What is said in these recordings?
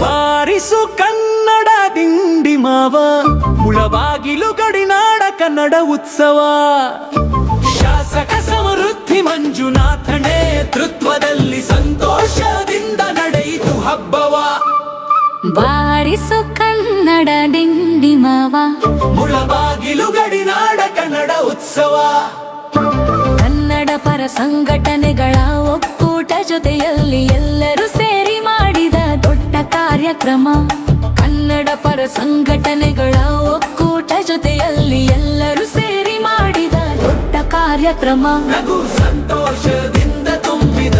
ಬಾರಿಸು ಕನ್ನಡ ದಿಂಡಿ ಮಾವ ಮುಳಬಾಗಿಲು ಗಡಿನಾಡ ಕನ್ನಡ ಉತ್ಸವ. ಕನ್ನಡ ದಿಂಡಿ ಮಾವ ಮುಳಬಾಗಿಲು ಗಡಿನಾಡ ಕನ್ನಡ ಉತ್ಸವ. ಕನ್ನಡ ಪರ ಸಂಘಟನೆಗಳ ಒಕ್ಕೂಟ ಜೊತೆಯಲ್ಲಿ ಎಲ್ಲರೂ ಸೇರಿ ಮಾಡಿದ ದೊಡ್ಡ ಕಾರ್ಯಕ್ರಮ. ಕನ್ನಡ ಪರ ಸಂಘಟನೆಗಳ ಒಕ್ಕೂಟ ಜೊತೆಯಲ್ಲಿ ಎಲ್ಲರೂ ಸೇರಿ ಮಾಡಿದ ದೊಡ್ಡ ಕಾರ್ಯಕ್ರಮ. ಸಂತೋಷದಿಂದ ತುಂಬಿದ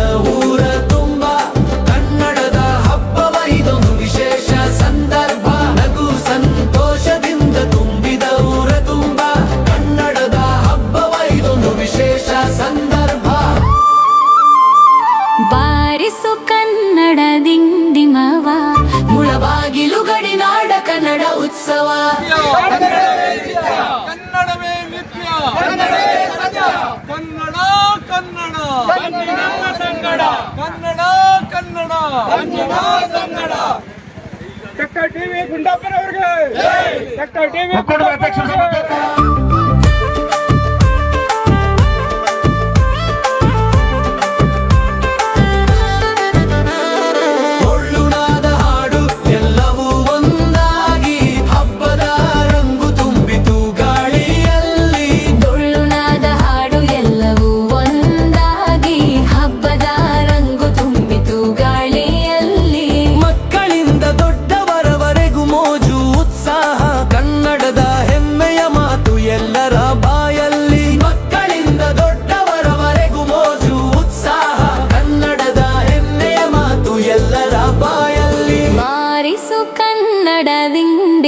Kannada Kannada doctor T V ಗುಂಡಪ್ಪನವ್ರಿಗೆ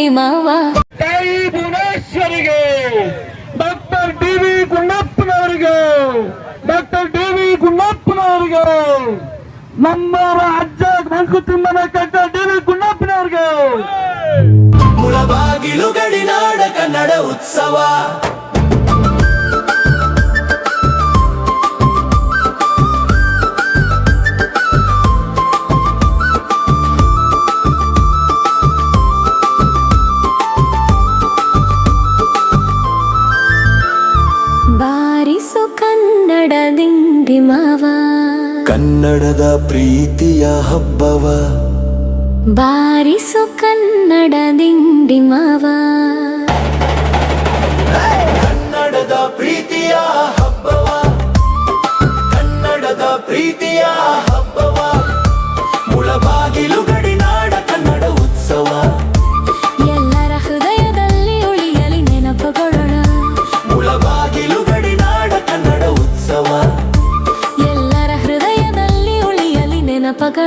ದಿಂಡಿ ಮಾವ. ತಾಯಿ ಭುವನೇಶ್ವರಿಗೆ ಡಾಕ್ಟರ್ ಡಿ ವಿ ಗುಂಡಪ್ಪನವರಿಗೆ ಡಾಕ್ಟರ್ ಡಿ ವಿ ಗುಂಡಪ್ಪನವರಿಗೆ ನಮ್ಮ ರಾಜ್ಯ ಮಂಕುತಿಮ್ಮನ ಕಟ್ಟ ಡಿ ವಿ ಗುಂಡಪ್ಪನವರಿಗೆ ಮುಳಬಾಗಿಲು ಗಡಿನಾಡ ಕನ್ನಡ ಉತ್ಸವ. ಪ್ರೀತಿಯ ಹಬ್ಬವ. ಬಾರಿಸು ಕನ್ನಡ ದಿಂಡಿಮವ ಕನ್ನಡದ ಪ್ರೀತಿಯ ಹಬ್ಬವ. ಕನ್ನಡದ ಪ್ರೀತಿಯ ಹಬ್ಬವ.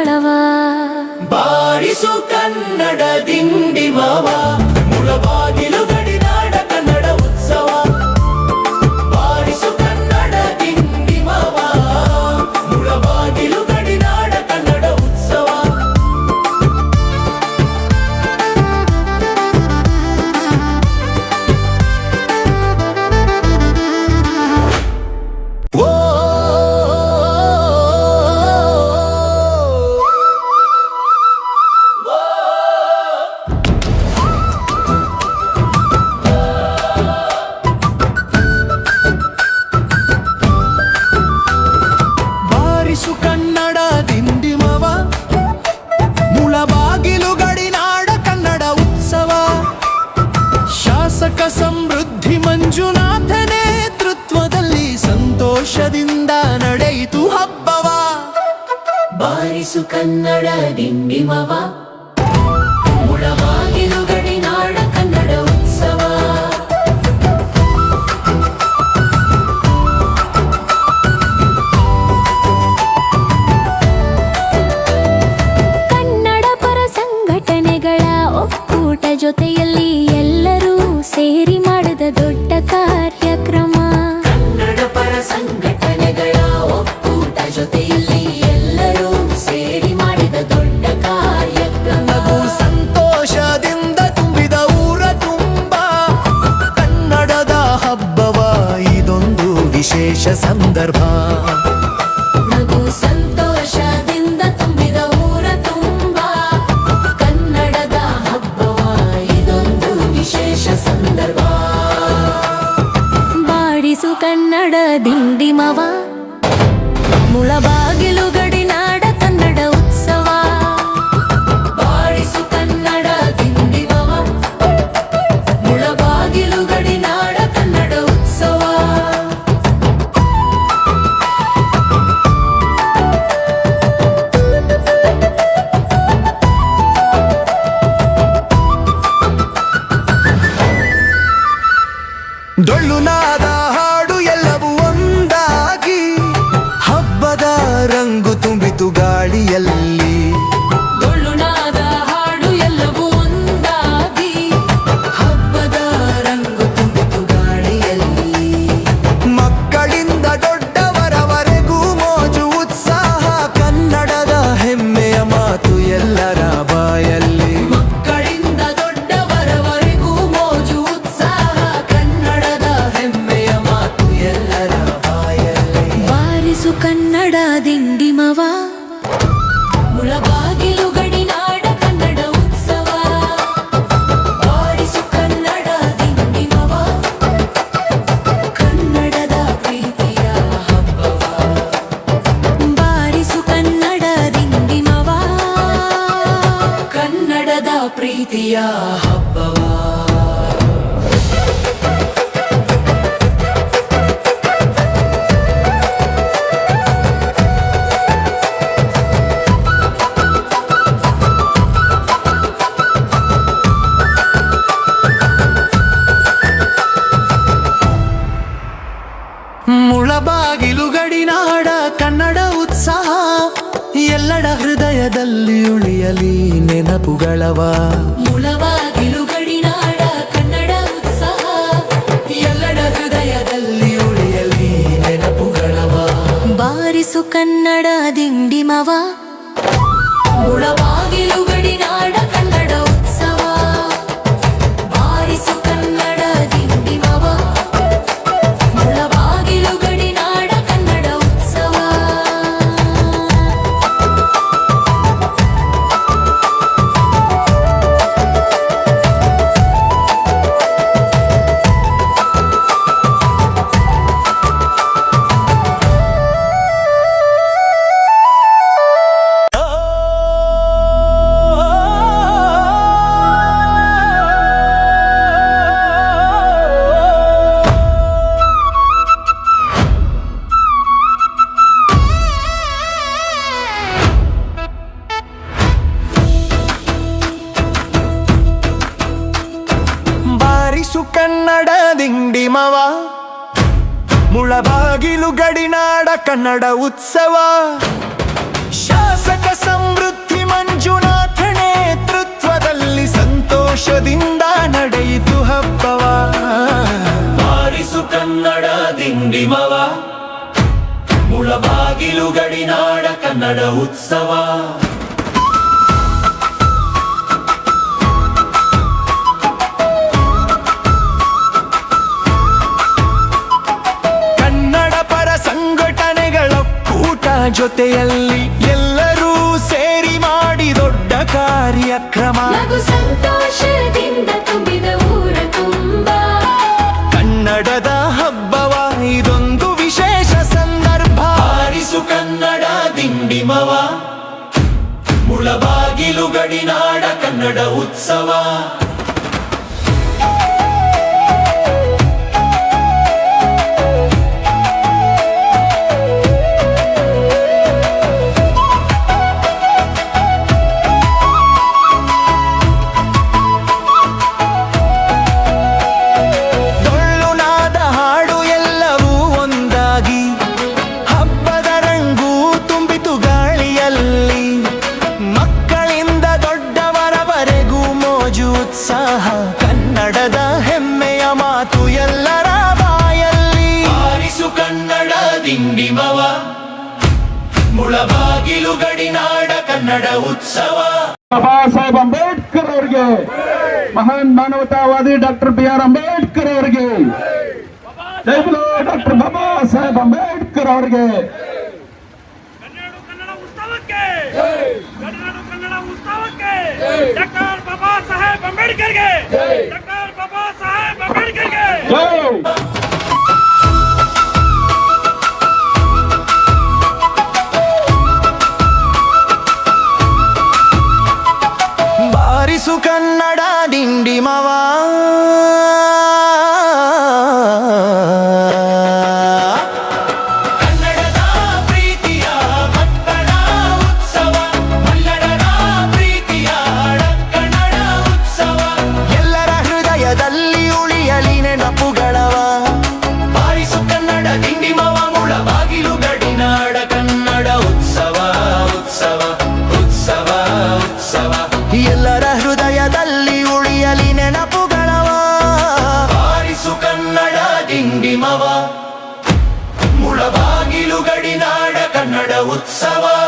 ನೆನಪಗಳವ ಬಾರಿಸು ಕನ್ನಡ ದಿಂಡಿ ಮಾವ ಮುಳಬಾಗಿಲು విశేష సందర్భ ಗಾಳಿಯಲ್ಲಿ. ಡೊಳ್ಳುನಾದ ಹಾಡು ಎಲ್ಲವೂ ಒಂದಾಗಿ ಹಬ್ಬದ ರಂಗು ತುಂಬಿತು ಗಾಳಿಯಲ್ಲಿ. ಮಕ್ಕಳಿಂದ ದೊಡ್ಡವರವರೆಗೂ ಮೋಜು ಉತ್ಸಾಹ ಕನ್ನಡದ ಹೆಮ್ಮೆಯ ಮಾತು ಎಲ್ಲರ ಬಾಯಲ್ಲಿ. ಮಕ್ಕಳಿಂದ ದೊಡ್ಡವರವರೆಗೂ ಮೋಜು ಉತ್ಸಾಹ ಕನ್ನಡದ ಹೆಮ್ಮೆಯ ಮಾತು ಎಲ್ಲರ ಬಾಯಲ್ಲಿ. ಬಾರಿಸು ಕನ್ನಡ ದಿಂಡಿಮವ ಮುಳಬಾಗಿಲು ನೆನಪುಗಳವ ಮುಳಬಾಗಿಲು ಗಡಿನಾಡ ಕನ್ನಡ ಉತ್ಸವ ಎಲ್ಲರ ಹೃದಯದಲ್ಲಿ ಉಳಿಯಲಿ ನೆನಪುಗಳವ. ಬಾರಿಸು ಕನ್ನಡ ದಿಂಡಿಮವ. ದಿಂಡಿಮವ ಮುಳಬಾಗಿಲು ಗಡಿನಾಡ ಕನ್ನಡ ಉತ್ಸವ. ಶಾಸಕ ಸಮೃದ್ಧಿ ಮಂಜುನಾಥ ನೇತೃತ್ವದಲ್ಲಿ ಸಂತೋಷದಿಂದ ನಡೆಯಿತು ಹಬ್ಬವ. ಬಾರಿಸು ಕನ್ನಡ ದಿಂಡಿಮವ ಮುಳಬಾಗಿಲು ಗಡಿನಾಡ ಕನ್ನಡ ಉತ್ಸವ. ಜೊತೆಯಲ್ಲಿ ಎಲ್ಲರೂ ಸೇರಿ ಮಾಡಿ ದೊಡ್ಡ ಕಾರ್ಯಕ್ರಮ. ಸಂತೋಷದಿಂದ ತುಂಬಿದ ಊರ ತುಂಬ. ಕನ್ನಡದ ಹಬ್ಬವ ಇದೊಂದು ವಿಶೇಷ ಸಂದರ್ಭ. ಹಾರಿಸು ಕನ್ನಡ ದಿಂಡಿಮವ. ಮುಳಬಾಗಿಲು ಗಡಿನಾಡ ಕನ್ನಡ ಉತ್ಸವ. ಕನ್ನಡ ಉತ್ಸವ. ಬಾಬಾ ಸಾಹೇಬ್ ಅಂಬೇಡ್ಕರ್ ಅವರಿಗೆ ಮಹಾನ್ ಮಾನವತಾವಾದಿ ಡಾಕ್ಟರ್ ಬಿ ಆರ್ ಅಂಬೇಡ್ಕರ್ ಅವರಿಗೆ ಡಾಕ್ಟರ್ ಬಾಬಾ ಸಾಹೇಬ್ ಅಂಬೇಡ್ಕರ್ ಅವರಿಗೆ. ಕನ್ನಡ ಕನ್ನಡ ಉತ್ಸವಕ್ಕೆ ಕನ್ನಡ ಕನ್ನಡ ಉತ್ಸವಕ್ಕೆ ಡಾಕ್ಟರ್ ಬಾಬಾ ಸಾಹೇಬ್ ಅಂಬೇಡ್ಕರ್ಗೆ ಡಾಕ್ಟರ್ ಬಾಬಾ ಸಾಹೇಬ್ ಅಂಬೇಡ್ಕರ್ಗೆ కన్నడ డిండిమవా سواء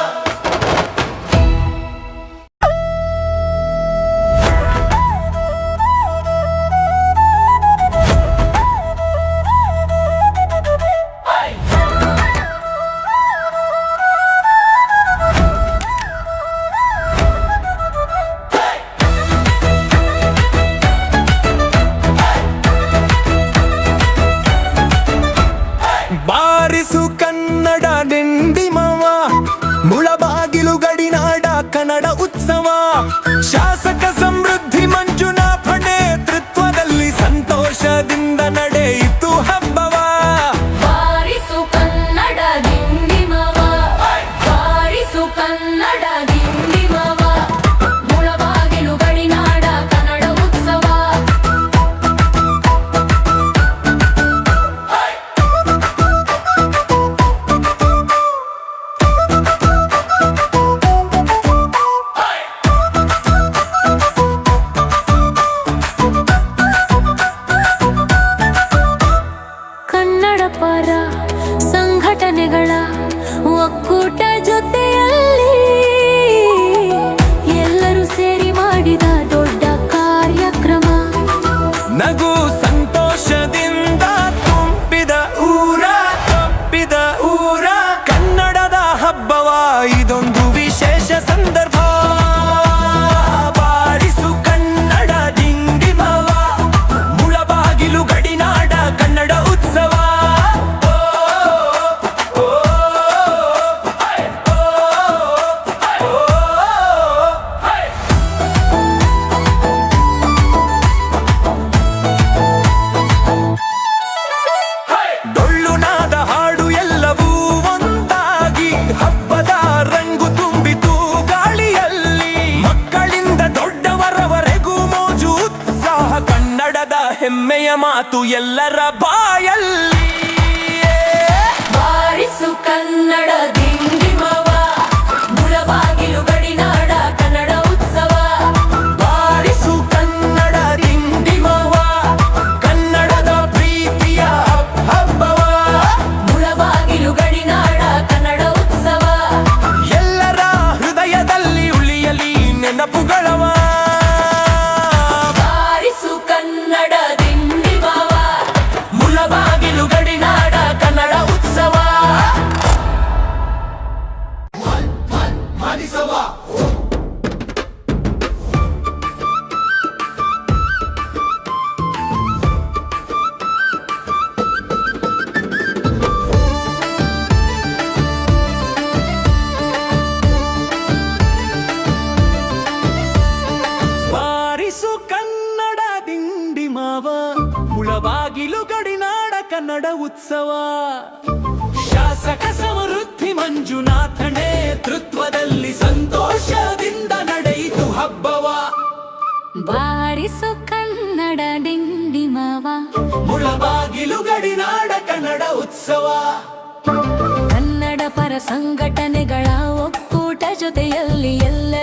这 tu ಎಲ್ಲರ ನಾವ ಮುಳಬಾಗಿಲು ಗಡಿನಾಡ ಕನ್ನಡ ಉತ್ಸವ. ಶಾಸಕ ಸಮೃದ್ಧಿ ಮಂಜುನಾಥ ನೇತೃತ್ವದಲ್ಲಿ ಸಂತೋಷದಿಂದ ನಡೆಯಿತು ಹಬ್ಬವ. ಬಾರಿಸು ಕನ್ನಡ ಡಿಂಡಿಮವ. ಮುಳಬಾಗಿಲು ಗಡಿನಾಡ ಕನ್ನಡ ಉತ್ಸವ. ಕನ್ನಡ ಪರ ಸಂಘಟನೆಗಳ ಒಕ್ಕೂಟ ಜೊತೆಯಲ್ಲಿ ಎಲ್ಲ